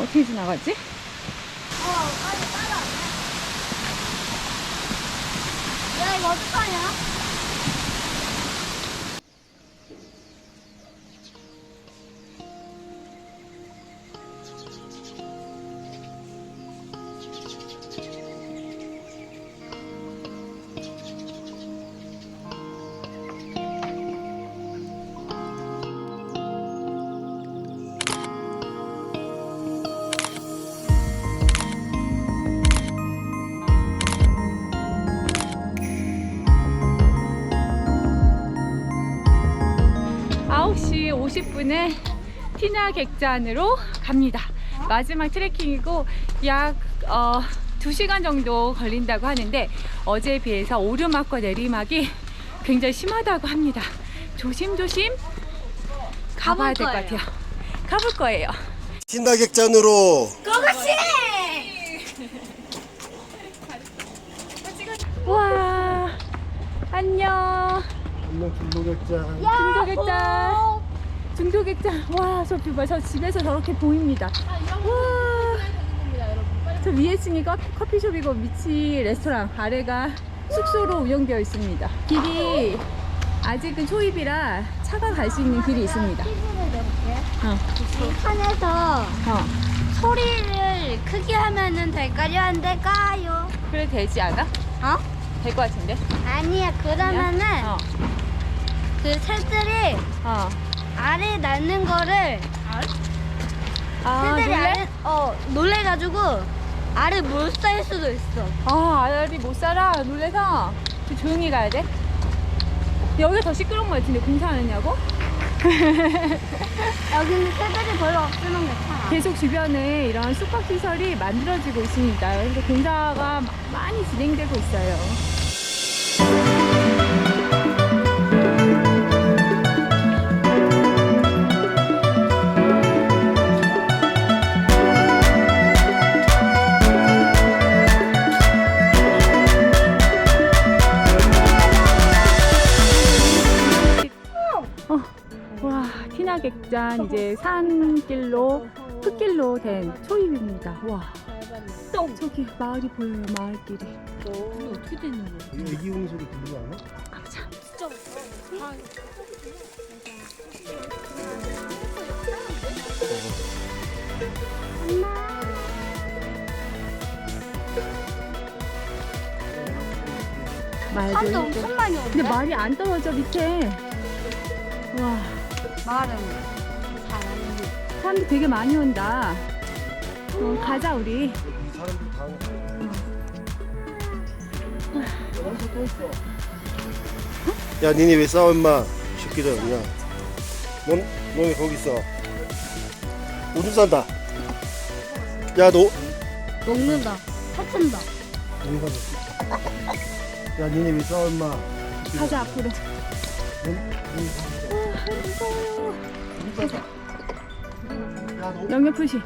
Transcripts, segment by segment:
어떻게 지나가지? 어, 빨리 따라와. 야, 이거 어떡하냐? 객잔으로 갑니다. 마지막 트레킹이고 약 어, 2시간 정도 걸린다고 하는데 어제에 비해서 오르막과 내리막이 굉장히 심하다고 합니다. 조심조심 가봐야 될 것 같아요. 가볼 거예요. 신나객잔으로 고고씨! 와 안녕 안녕 중도객잔 중도객잔 중도객잔 와저 봐. 저 집에서 저렇게 보입니다 와저 위에 층이 커- 커피숍이고 밑이 레스토랑 아래가 숙소로 운영되어 있습니다 길이 아직은 초입이라 차가 갈 수 있는 길이 있습니다 어, 판에서 어. 소리를 크게 하면은 될까요? 안 될까요? 그래 되지 않아? 어? 될 것 같은데 아니야, 그러면은 어, 그 새들이 어. 알을 낳는 거를 아 새들이 놀래? 알을, 어, 놀래가지고 알을 못 살 수도 있어. 아, 알이 못 살아. 놀래서 좀 조용히 가야 돼. 여기가 더 시끄러운 것 같은데 공사하느냐고? 여기는 새들이 별로 없으면 괜찮아. 계속 주변에 이런 숙박 시설이 만들어지고 있습니다. 그래서 공사가 마- 많이 진행되고 있어요. 티나객잔 이제 산길로 흙길로 된 초입입니다. 와, 저기 마을이 보여요, 마을길이. 어떻게 되는 거야? 애기용 소리 들리지 않아? 아, 참. 말도 사람도. 엄청 많이? 근데 말이 안 떨어져 밑에. 와, 말은 잘하는데. 사람들 되게 많이 온다. 어, 가자 우리. 이 사람들 다 하는 야 니네 왜 싸워 임마 새끼들 그냥 넌, 너왜 거기 있어 오줌 싼다 야너 먹는다. 터친다. 야 니네 왜 싸워 임마 가자 앞으로. 야너 영역 표시.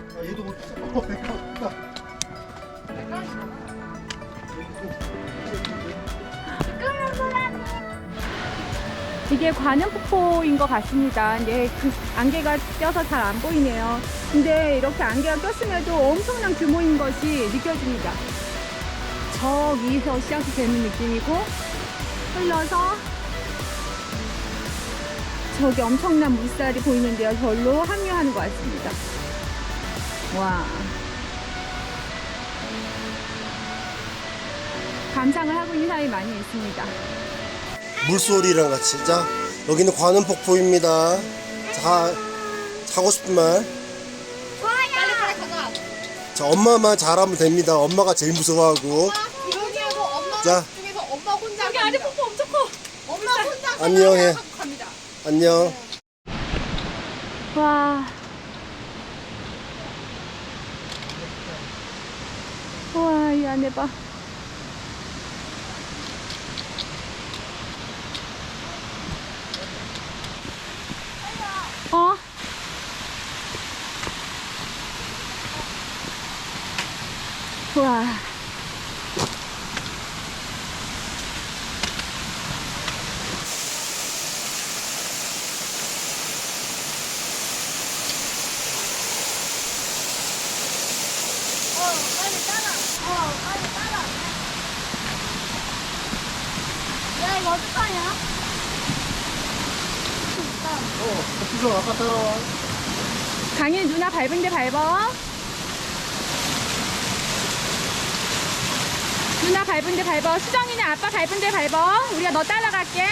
이게 관음폭포인 것 같습니다. 이제 그 안개가 껴서 잘 안 보이네요. 근데 이렇게 안개가 꼈음에도 엄청난 규모인 것이 느껴집니다. 저기서 시작이 되는 느낌이고 흘러서 저기 엄청난 물살이 보이는데요. 절로 합류하는 것 같습니다. 와. 감상을 하고 있는 사람이 많이 있습니다. 물소리랑 같이 자 여기는 관음 폭포입니다 자 하고 싶은 말 자, 엄마만 잘하면 됩니다. 엄마가 제일 무서워하고. 여기에서 엄마 자, 중에서 엄마 혼자 여기 안에 폭포 엄청 커. 엄마 혼자 안녕해. 안녕. 와. 와, 이 안에 봐. 어? 와. 빨리 따라. 어, 빨리 따라. 야, 이거 어떡하냐? 어, 수정 아빠 따라와. 강인 누나 밟은데 밟어. 누나 밟은데 밟어. 수정이는 아빠 밟은데 밟어. 우리가 너 따라갈게.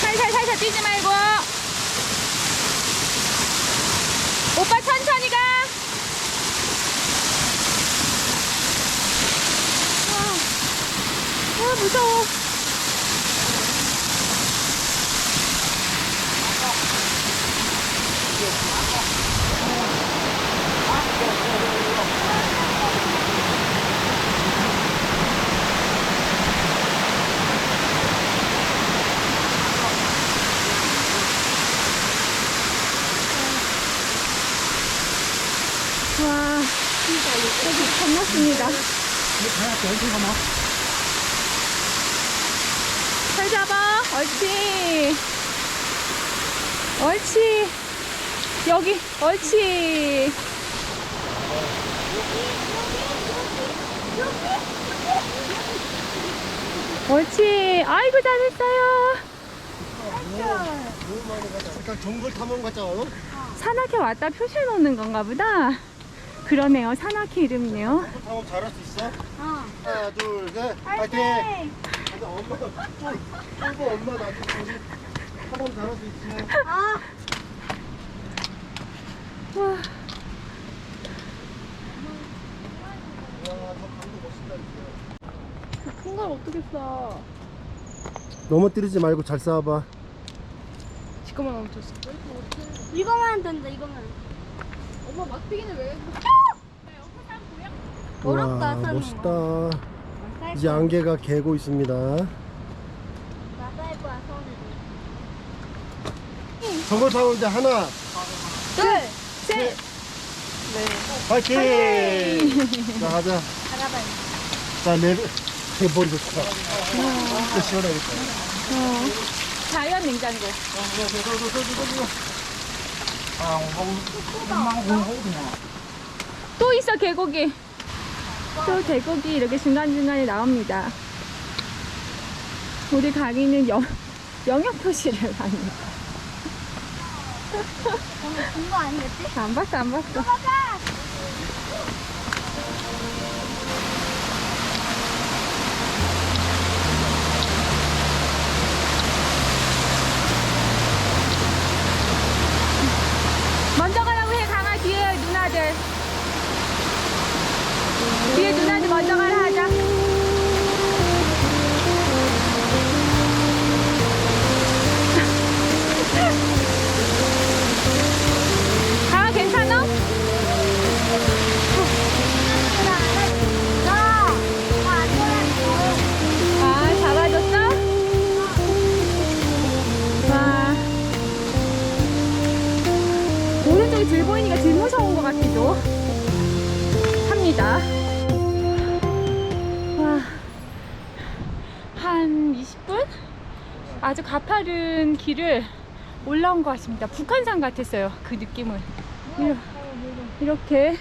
살살 살살 뛰지 말고. 오빠 천천히 가. 아, 아 무서워. 와, 여기 건넜습니다. 잘 잡아. 옳지. 옳지. 여기, 옳지. 옳지. 아이고, 잘했어요. 약간 정글 탐험 않아? 산악회 왔다 표시해 놓는 건가 보다. 그러네요. 산악회 이름이네요. 탐험 잘할 수 있어? 어. 하나, 둘, 셋. 파이팅! 근데 엄마, 쫄, 쫄보 엄마 나도 탐험 잘할 수 있지. 아, 와, 와, 저 강도 멋있다. 진짜. 큰걸 어떻게 써? 넘어뜨리지 말고 잘 쌓아봐. 지금만 멈췄어. 이거만 된다, 이거만. 엄마 막대기는 왜? 어렵다, 와, 사는 멋있다. 이제 안개가 개고 있습니다. 정글 탐험 이제 하나, 둘, 셋. 파이팅! 자, 가자. 가라봐요. 자, 내, 내 머리 좋다. 진짜 시원하겠다. 어. 자연 냉장고. 또 있어 계곡이. 또 계곡이 이렇게 중간중간에 나옵니다. 우리 강의는 영, 영역 표시를 합니다. 오늘 준거 아니겠지? 안 봤어, 안 봤어. 뒤에 누 길을 올라온 것 같습니다. 북한산 같았어요. 그 느낌은. 이렇게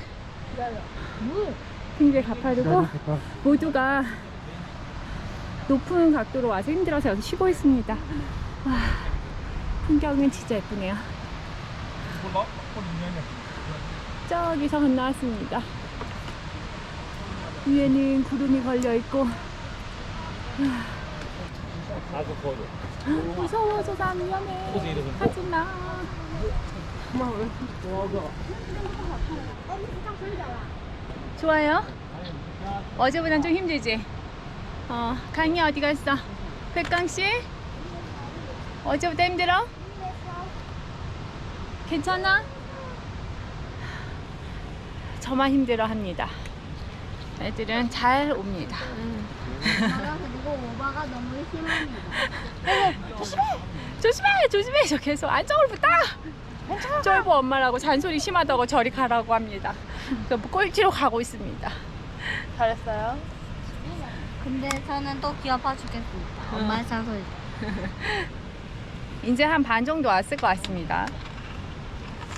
굉장히 가파르고 모두가 높은 각도로 와서 힘들어서 여기 쉬고 있습니다. 와, 풍경은 진짜 예쁘네요. 저기서 건너왔습니다. 위에는 구름이 걸려 있고. 무서워, 저 사람 위험해. 하지 마. 좋아요? 어제보단 좀 힘들지? 어, 강이 어디 갔어? 백강 씨? 어제보다 힘들어? 괜찮아? 저만 힘들어 합니다. 애들은 잘 옵니다. 나 누구 오바가 너무 심합니다. 조심해, 조심해. 저 계속 안쪽으로 붙다. 쫄보 엄마라고 잔소리 심하다고 저리 가라고 합니다. 뭐 꼴찌로 가고 있습니다. 잘했어요. 근데 저는 또 귀 아파 죽겠습니다. 엄마의 잔소리. 이제 한 반 정도 왔을 것 같습니다.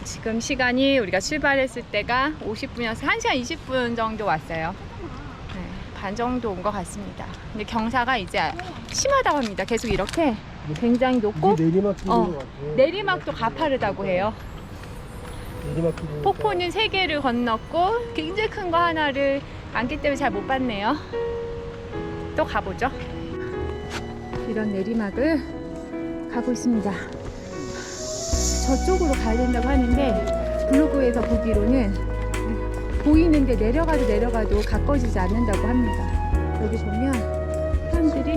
지금 시간이 우리가 출발했을 때가 50분이어서 1시간 20분 정도 왔어요. 네, 반 정도 온 것 같습니다. 근데 경사가 이제 심하다고 합니다. 계속 이렇게 굉장히 높고 내리막길인 어. 내리막도 가파르다고 해요. 내리막길이니까. 폭포는 세 개를 건넜고 굉장히 큰 거 하나를 안기 때문에 잘 못 봤네요. 또 가보죠. 이런 내리막을 가고 있습니다. 저쪽으로 가야 된다고 하는데 블로그에서 보기로는 보이는데 내려가도 내려가도 가까워지지 않는다고 합니다. 여기 보면 사람들이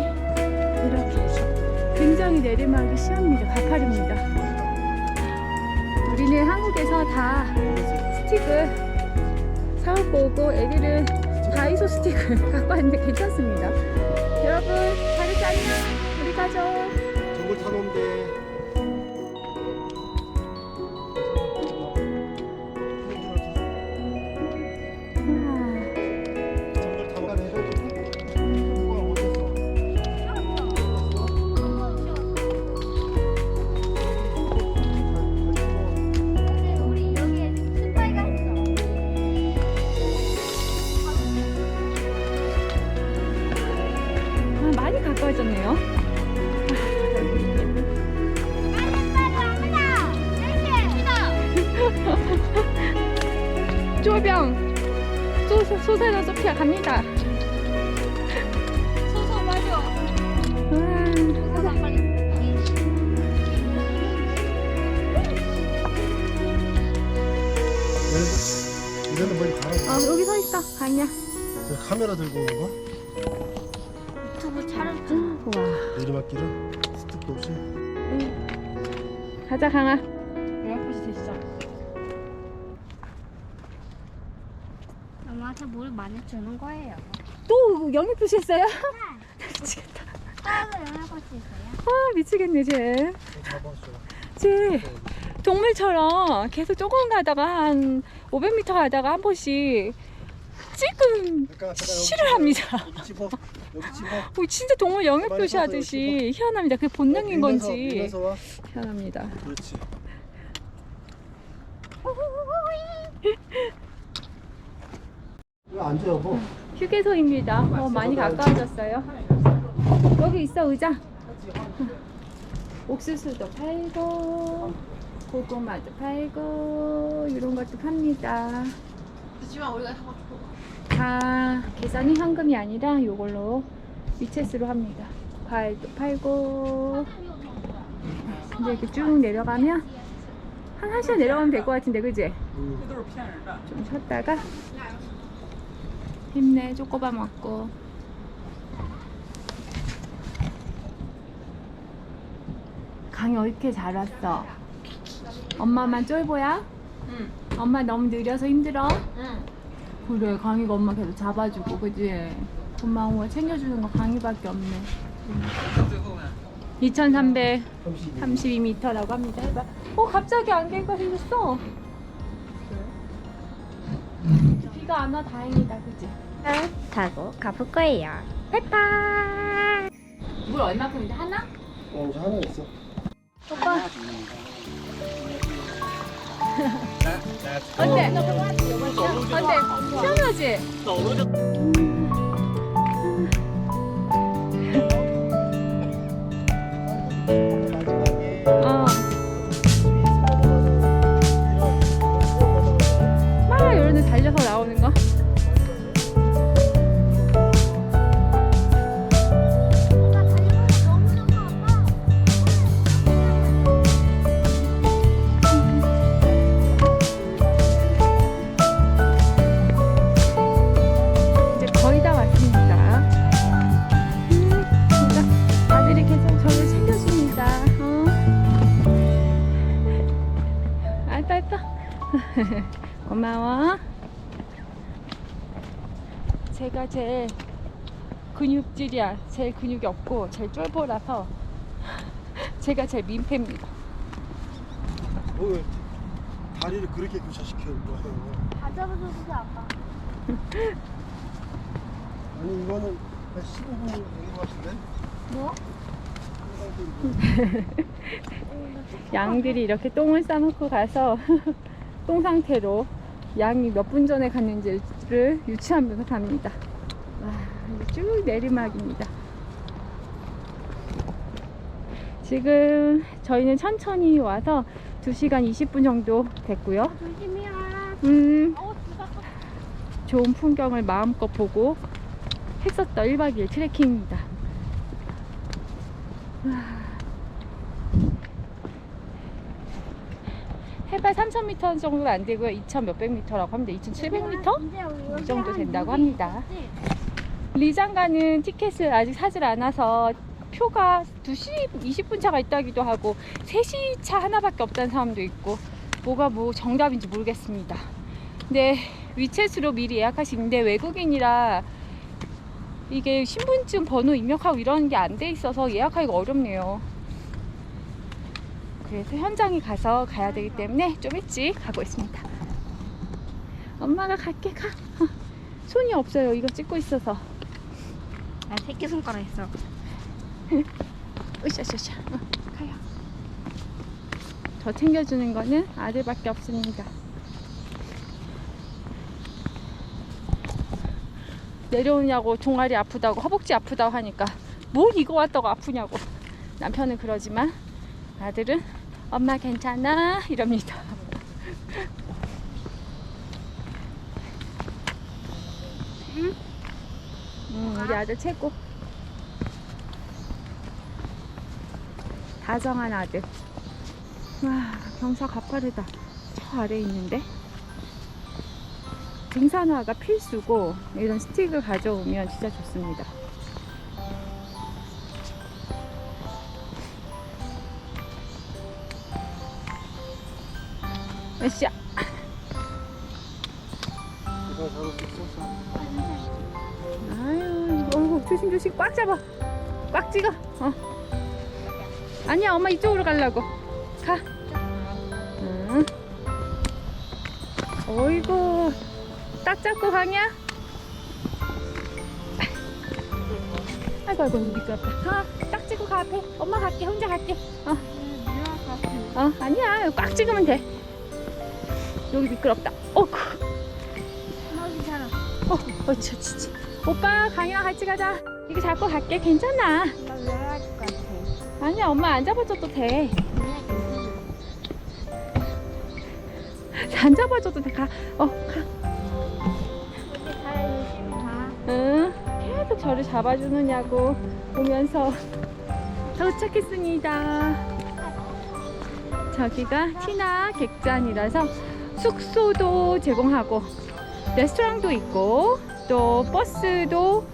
이렇게 굉장히 내리막이 심합니다. 가파릅니다. 우리는 한국에서 다 스틱을 사갖고 오고 애들은 다이소 스틱을 갖고 왔는데 괜찮습니다. 여러분, 다르지 않나? 우리 가죠. 저걸 타놓으 소, 소, 소사나 소피아 갑니다. 소소 맞아. 우와. 소소 빨리. 얘네는 머리 가라. 어, 여기 서 있어. 강이야. 저 카메라 들고 오는 거? 유튜브 촬영지. 우와. 내리막길은 스틱도 없이. 가자, 강아. 엄마한테 뭘 많이 주는 거예요. 또 영역 표시했어요? 미치겠다. 따로 수 있어요? 아, 미치겠네, 쟤. 잡았어. 쟤 동물처럼 계속 조금 가다가 한 500m 가다가 한 번씩 찔끔 잠깐, 잠깐, 여기 실을 집어. 합니다. 여기 집어. 여기 집어. 어, 진짜 동물 영역 표시하듯이 희한합니다. 그게 본능인 밀면서, 건지 밀면서 와. 희한합니다. 그렇지. 왜 앉아 여보? 휴게소입니다. 어, 많이 가까워졌어요. 여기 있어 의자. 옥수수도 팔고 고구마도 팔고 이런 것도 팝니다. 하지만 우리가 다 계산이 현금이 아니라 이걸로 위챗으로 합니다. 과일도 팔고 이제 이렇게 쭉 내려가면 한 1시간 내려가면 될 것 같은데 그지? 좀 쉬었다가 힘내 쪼꼬바 먹고 강이 왜 이렇게 잘 왔어? 엄마만 쫄보야? 응. 엄마 너무 느려서 힘들어? 응. 그래 강이가 엄마 계속 잡아주고 그지? 고마워 챙겨주는 거 강이밖에 없네 2332m라고 합니다 해봐 어 갑자기 안개가 생겼어 비가 안 와 다행이다 그지? 타고 가볼 거예요. 빠이빠이. 물 얼마큼인데 하나? 어, 이제 하나 있어. 오빠 어때? 어때? 시원하지? 어. 막 이런 데 달려서 나오는 거. 제일 근육질이야. 제일 근육이 없고, 제일 쫄보라서 제가 제일 민폐입니다. 뭐 다리를 그렇게 교차시켜 거예요. 다 잡아줘서 아빠. 아니 이거는 한 15분 되는 것 같은데? 뭐? 양들이 이렇게 똥을 싸놓고 가서 똥 상태로 양이 몇 분 전에 갔는지를 유추하면서 갑니다. 와, 이제 쭉 내리막입니다. 지금 저희는 천천히 와서 2시간 20분 정도 됐고요. 조심히 와. 음, 좋은 풍경을 마음껏 보고 했었던 1박 2일 트레킹입니다. 와. 해발 3,000m 정도는 안 되고요. 2,000 몇백 미터라고 합니다. 2,700m? 이 정도 된다고 합니다. 리장 가는 티켓을 아직 사질 않아서 표가 2시 20분 차가 있다기도 하고 3시 차 하나밖에 없다는 사람도 있고 뭐가 뭐 정답인지 모르겠습니다. 근데 위챗으로 미리 예약하시는데 외국인이라 이게 신분증 번호 입력하고 이런 게 안 돼 있어서 예약하기가 어렵네요. 그래서 현장에 가서 가야 되기 때문에 좀 일찍 가고 있습니다. 엄마가 갈게 가. 어, 손이 없어요. 이거 찍고 있어서. 아, 새끼 손가락 있어. 으쌰으쌰. 어, 가요. 저 챙겨주는 거는 아들밖에 없습니다. 내려오냐고 종아리 아프다고 허벅지 아프다고 하니까 뭘 이거 왔다고 아프냐고 남편은 그러지만 아들은 엄마 괜찮아 이럽니다. 음, 우리 아들 최고. 다정한 아들. 와, 경사 가파르다. 저 아래에 있는데. 등산화가 필수고, 이런 스틱을 가져오면 진짜 좋습니다. 으쌰. 조심조심 꽉 잡아. 꽉 찍어. 어. 아니야, 엄마 이쪽으로 가려고. 가. 응. 어이구, 딱 잡고 가냐? 아이고, 아이고, 미끄럽다. 가, 딱 찍고 가, 앞에. 엄마 갈게, 혼자 갈게. 어, 어, 아니야. 꽉 찍으면 돼. 여기 미끄럽다. 어구. 어, 어, 저, 저, 저. 오빠, 강이랑 같이 가자. 이거 잡고 갈게. 괜찮아. 아니야, 엄마 안 잡아줘도 돼. 안 잡아줘도 돼. 가. 어, 가. 우리. 계속 저를 잡아주느냐고 보면서 도착했습니다. 저기가 티나 객잔이라서 숙소도 제공하고 레스토랑도 있고 또 버스도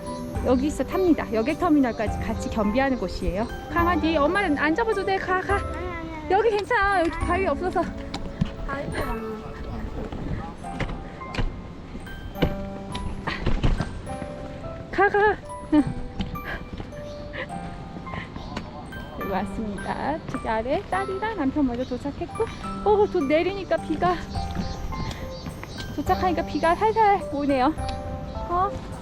여기서 탑니다. 여객터미널까지 같이 겸비하는 곳이에요. 강아지 엄마는 안 잡아줘도 돼. 가 가. 여기 괜찮아. 여기 바위 없어서. 가, 가. 응. 여기 왔습니다. 저기 아래 딸이랑 남편 먼저 도착했고, 어, 또 내리니까 비가, 도착하니까 비가 살살 오네요. 어?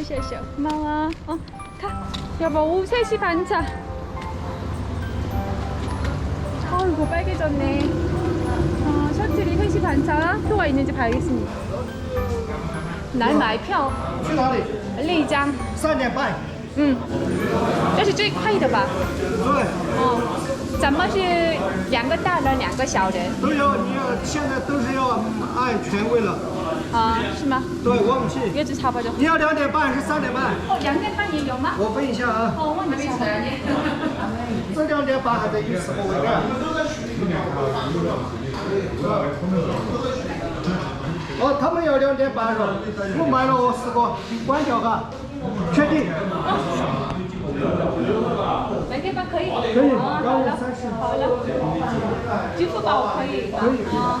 아시아시아, 고마워. 어, 가. 여보, 오후 3시 반차. 아이고, 빨개졌네. 어, 셔틀이 3시 반차 표가 있는지 봐야겠습니다. 南买票去哪里？丽江，三点半。嗯，这是最快的吧？对，哦，咱们是两个大人，两个小人都有，你要现在都是要按权威了。 啊、是吗？对，我们去。月子差不多。你要两点半还是三点半？哦，两点半也有吗？我问一下啊，哦，问一下。这两点半还得有时候回来。哦，他们要两点半是吧？我买了我试过，关掉哈，确定？两点半可以。可以，哦，好了，幺五三十。好了。支付宝可以。可以。哦。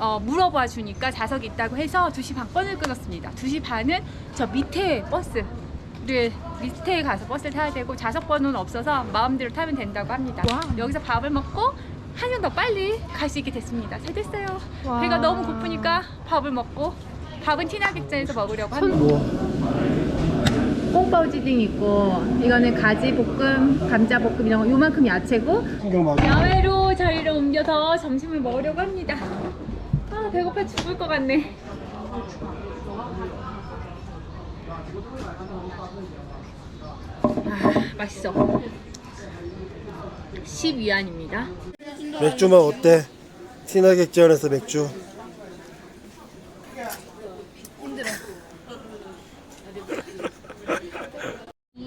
어, 물어봐 주니까 좌석이 있다고 해서 2시 반 번을 끊었습니다. 2시 반은 저 밑에 버스를 밑에 가서 버스를 타야 되고 좌석 번호는 없어서 마음대로 타면 된다고 합니다. 와. 여기서 밥을 먹고 한 시간 더 빨리 갈 수 있게 됐습니다. 잘 됐어요. 와. 배가 너무 고프니까 밥을 먹고 밥은 티나 객잔에서 먹으려고 합니다. 뭐 꽁바오지딩 있고 이거는 가지 볶음, 감자 볶음 이런 거 요만큼 야채고 야외로 자리를 옮겨서 점심을 먹으려고 합니다. 아 배고파 죽을 것 같네. 아 맛있어. 10위안입니다. 맥주 맛 어때? 티나 객지원에서 맥주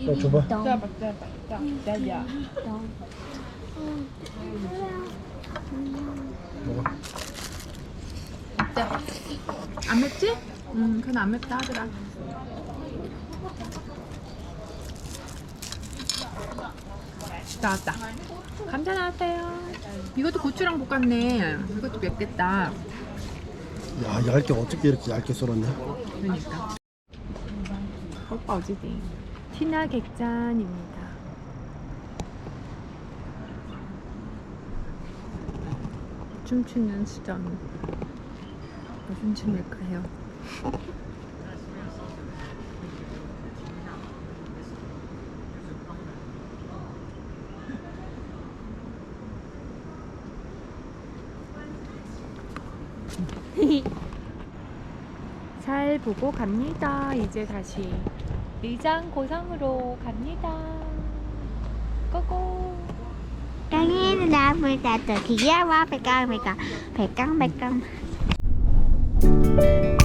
자 줘봐 먹어 안 맵지? 음, 그건 안 맵다 하더라. 나왔다. 감자 나왔어요. 이것도 고추랑 볶았네. 이것도 맵겠다. 야 얇게 어떻게 이렇게 얇게 썰었냐 그러니까. 오빠 어지디. 티나 객잔입니다. 춤추는 수정. 무슨 춤일까요? 잘 보고 갑니다. 이제 다시 리장 고성으로 갑니다. 고고. Qua phải căng phải căng phải căng phải 嗯。